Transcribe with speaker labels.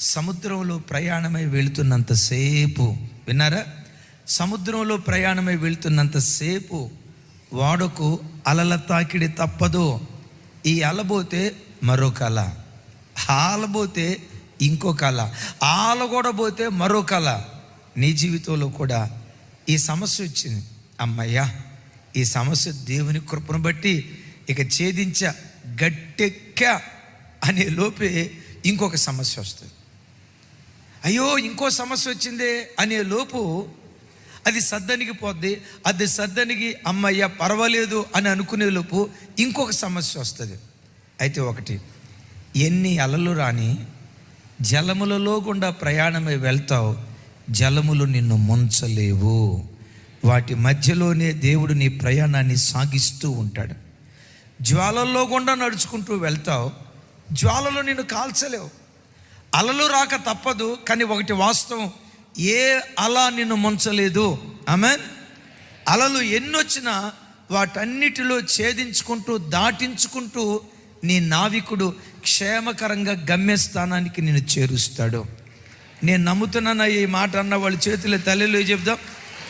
Speaker 1: సముద్రంలో ప్రయాణమై వెళుతున్నంతసేపు విన్నారా? సముద్రంలో ప్రయాణమై వెళుతున్నంతసేపు వాడకు అలల తాకిడి తప్పదు. ఈ అలబోతే మరో కళ ఆలబోతే ఇంకో కళ ఆల కూడా పోతే మరో కళ నీ జీవితంలో కూడా ఈ సమస్య వచ్చింది. అమ్మయ్యా ఈ సమస్య దేవుని కృపను బట్టి ఇక ఛేదించ గట్టెక్క అనే లోపే ఇంకొక సమస్య వస్తుంది. అయ్యో ఇంకో సమస్య వచ్చిందే అనే లోపు అది సద్దనికి పోద్ది. అది సద్దనికి అమ్మయ్య పర్వాలేదు అని అనుకునే లోపు ఇంకొక సమస్య వస్తుంది. అయితే ఒకటి ఎన్ని అలలు రాని జలములలో గుండా ప్రయాణమై వెళ్తావు జలములు నిన్ను ముంచలేవు. వాటి మధ్యలోనే దేవుడు నీ ప్రయాణాన్ని సాగిస్తూ ఉంటాడు. జ్వాలల్లో గుండా నడుచుకుంటూ వెళ్తావు జ్వాలలో నిన్ను కాల్చలేవు. అలలు రాక తప్పదు కానీ ఒకటి వాస్తవం ఏ అల నిన్ను ముంచలేదు. ఆమె అలలు ఎన్నొచ్చినా వాటన్నిటిలో ఛేదించుకుంటూ దాటించుకుంటూ నీ నావికుడు క్షేమకరంగా గమ్యస్థానానికి నేను చేరుస్తాడు. నేను నమ్ముతున్నాను ఈ మాట అన్న వాళ్ళ చేతిలో తల్లిలో చెప్దాం.